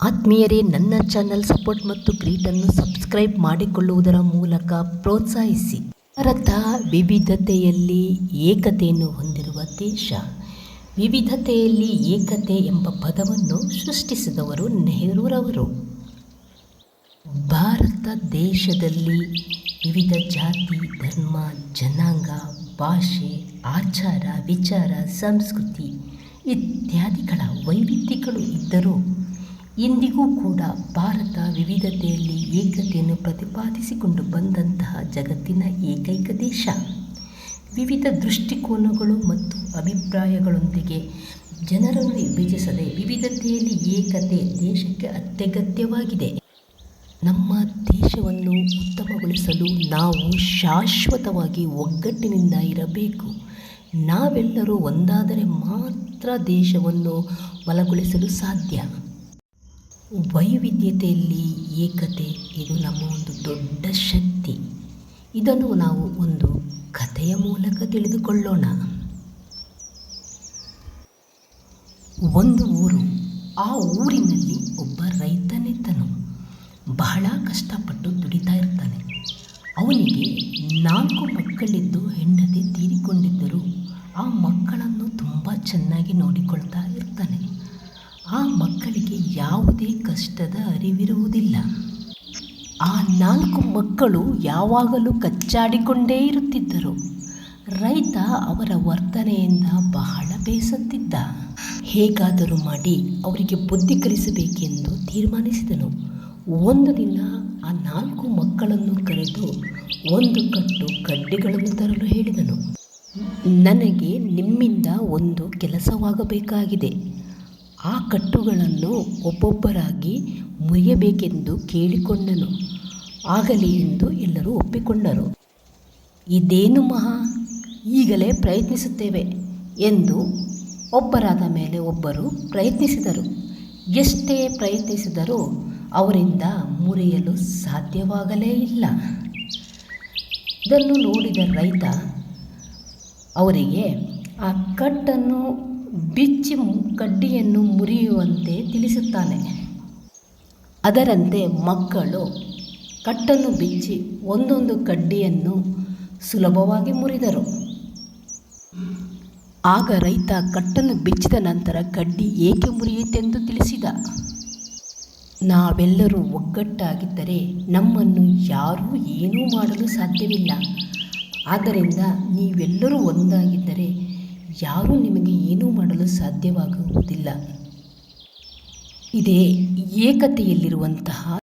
ಆತ್ಮೀಯರೇ, ನನ್ನ channel support ಮತ್ತು ಗ್ರೀಟನ್ನು ಸಬ್ಸ್ಕ್ರೈಬ್ ಮಾಡಿಕೊಳ್ಳುವುದರ ಮೂಲಕ ಪ್ರೋತ್ಸಾಹಿಸಿ. ಭಾರತ ವಿವಿಧತೆಯಲ್ಲಿ ಏಕತೆಯನ್ನು ಹೊಂದಿರುವ ದೇಶ. ವಿವಿಧತೆಯಲ್ಲಿ ಏಕತೆ ಎಂಬ ಪದವನ್ನು ಸೃಷ್ಟಿಸಿದವರು ನೆಹರೂರವರು. ಭಾರತ ದೇಶದಲ್ಲಿ ವಿವಿಧ ಜಾತಿ, ಧರ್ಮ, ಜನಾಂಗ, ಭಾಷೆ, ಆಚಾರ, ವಿಚಾರ, ಸಂಸ್ಕೃತಿ ಇತ್ಯಾದಿಗಳ ವೈವಿಧ್ಯಗಳು ಇದ್ದರೂ ಇಂದಿಗೂ ಕೂಡ ಭಾರತ ವಿವಿಧತೆಯಲ್ಲಿ ಏಕತೆಯನ್ನು ಪ್ರತಿಪಾದಿಸಿಕೊಂಡು ಬಂದಂತಹ ಜಗತ್ತಿನ ಏಕೈಕ ದೇಶ. ವಿವಿಧ ದೃಷ್ಟಿಕೋನಗಳು ಮತ್ತು ಅಭಿಪ್ರಾಯಗಳೊಂದಿಗೆ ಜನರನ್ನು ವಿಭಜಿಸದೆ ವಿವಿಧತೆಯಲ್ಲಿ ಏಕತೆ ದೇಶಕ್ಕೆ ಅತ್ಯಗತ್ಯವಾಗಿದೆ. ನಮ್ಮ ದೇಶವನ್ನು ಉತ್ತಮಗೊಳಿಸಲು ನಾವು ಶಾಶ್ವತವಾಗಿ ಒಗ್ಗಟ್ಟಿನಿಂದ ಇರಬೇಕು. ನಾವೆಲ್ಲರೂ ಒಂದಾದರೆ ಮಾತ್ರ ದೇಶವನ್ನು ಬಲಗೊಳಿಸಲು ಸಾಧ್ಯ. ವೈವಿಧ್ಯತೆಯಲ್ಲಿ ಏಕತೆ, ಇದು ನಮ್ಮ ಒಂದು ದೊಡ್ಡ ಶಕ್ತಿ. ಇದನ್ನು ನಾವು ಒಂದು ಕಥೆಯ ಮೂಲಕ ತಿಳಿದುಕೊಳ್ಳೋಣ. ಒಂದು ಊರು, ಆ ಊರಿನಲ್ಲಿ ಒಬ್ಬ ರೈತನಿದ್ದನು ಬಹಳ ಕಷ್ಟಪಟ್ಟು ದುಡಿತಾ ಇರ್ತಾನೆ. ಅವನಿಗೆ ನಾಲ್ಕು ಮಕ್ಕಳಿದ್ದು ಹೆಂಡತಿ ತೀರಿಕೊಂಡಿದ್ದರು. ಆ ಮಕ್ಕಳನ್ನು ತುಂಬ ಚೆನ್ನಾಗಿ ನೋಡಿಕೊಳ್ತಾ ಇರ್ತಾನೆ. ಆ ಮಕ್ಕಳಿಗೆ ಯಾವುದೇ ಕಷ್ಟದ ಅರಿವಿರುವುದಿಲ್ಲ. ಆ ನಾಲ್ಕು ಮಕ್ಕಳು ಯಾವಾಗಲೂ ಕಚ್ಚಾಡಿಕೊಂಡೇ ಇರುತ್ತಿದ್ದರು. ರೈತ ಅವರ ವರ್ತನೆಯಿಂದ ಬಹಳ ಬೇಸತ್ತಿದ್ದ. ಹೇಗಾದರೂ ಮಾಡಿ ಅವರಿಗೆ ಬುದ್ಧಿ ಕಲಿಸಬೇಕೆಂದು ತೀರ್ಮಾನಿಸಿದನು. ಒಂದು ದಿನ ಆ ನಾಲ್ಕು ಮಕ್ಕಳನ್ನು ಕರೆದು ಒಂದು ಕಟ್ಟು ಕಡ್ಡಿಗಳನ್ನು ತರಲು ಹೇಳಿದನು. ನನಗೆ ನಿಮ್ಮಿಂದ ಒಂದು ಕೆಲಸವಾಗಬೇಕಾಗಿದೆ. ಆ ಕಟ್ಟುಗಳನ್ನು ಒಬ್ಬೊಬ್ಬರಾಗಿ ಮುರಿಯಬೇಕೆಂದು ಕೇಳಿಕೊಂಡನು. ಆಗಲಿ ಎಂದು ಎಲ್ಲರೂ ಒಪ್ಪಿಕೊಂಡರು. ಇದೇನು ಮಹಾ? ಈಗಲೇ ಪ್ರಯತ್ನಿಸುತ್ತೇವೆ ಎಂದು ಒಬ್ಬರಾದ ಮೇಲೆ ಒಬ್ಬರು ಪ್ರಯತ್ನಿಸಿದರು. ಎಷ್ಟೇ ಪ್ರಯತ್ನಿಸಿದರೂ ಅವರಿಂದ ಮುರಿಯಲು ಸಾಧ್ಯವಾಗಲೇ ಇಲ್ಲ. ಇದನ್ನು ನೋಡಿದ ರೈತ, ಅವರಿಗೆ ಆ ಕಟ್ಟನ್ನು ಬಿಚ್ಚಿ ಕಡ್ಡಿಯನ್ನು ಮುರಿಯುವಂತೆ ತಿಳಿಸುತ್ತಾನೆ. ಅದರಂತೆ ಮಕ್ಕಳು ಕಟ್ಟನ್ನು ಬಿಚ್ಚಿ ಒಂದೊಂದು ಕಡ್ಡಿಯನ್ನು ಸುಲಭವಾಗಿ ಮುರಿದರು. ಆಗ ರೈತ ಕಟ್ಟನ್ನು ಬಿಚ್ಚಿದ ನಂತರ ಕಡ್ಡಿ ಏಕೆ ಮುರಿಯುತ್ತೆಂದು ತಿಳಿಸಿದ. ನಾವೆಲ್ಲರೂ ಒಗ್ಗಟ್ಟಾಗಿದ್ದರೆ ನಮ್ಮನ್ನು ಯಾರೂ ಏನೂ ಮಾಡಲು ಸಾಧ್ಯವಿಲ್ಲ. ಆದ್ದರಿಂದ ನೀವೆಲ್ಲರೂ ಒಂದಾಗಿದ್ದರೆ ಯಾರೂ ನಿಮಗೆ ಏನೂ ಮಾಡಲು ಸಾಧ್ಯವಾಗುವುದಿಲ್ಲ. ಇದೇ ಏಕತೆಯಲ್ಲಿರುವಂತಹ